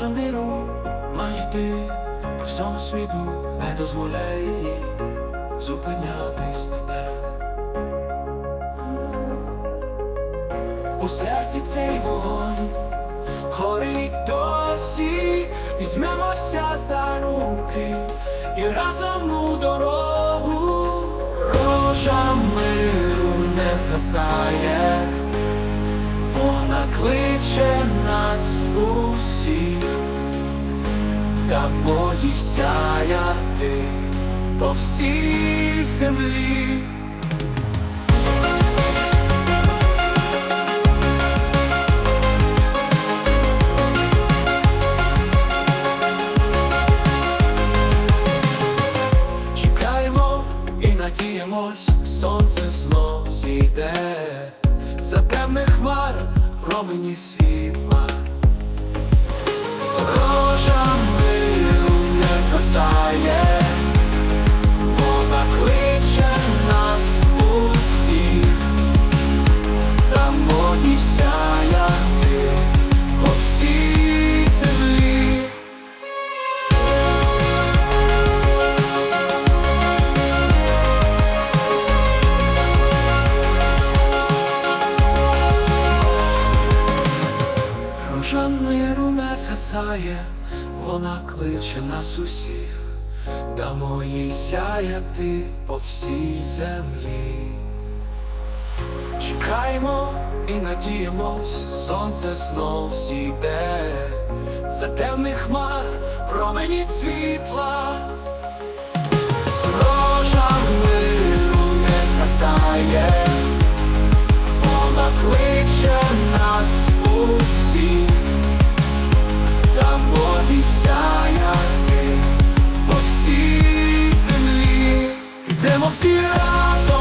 Рожа миру має йти по всьому світу, не дозволяє їй зупинятись ніде. У серці цей вогонь горить досі, візьмемося за руки і разом у дорогу. Рожа миру не згасає, кличе нас усіх, дамо їй сяяти по всій землі. Чекаємо і надіємось, сонце знов зійде, за темних хмар промені світла. Згасає, вона кличе нас усіх, дамо їй сяяти по всій землі. Чекаємо і надіємось, сонце знов зійде, за темних хмар промені світла. you are so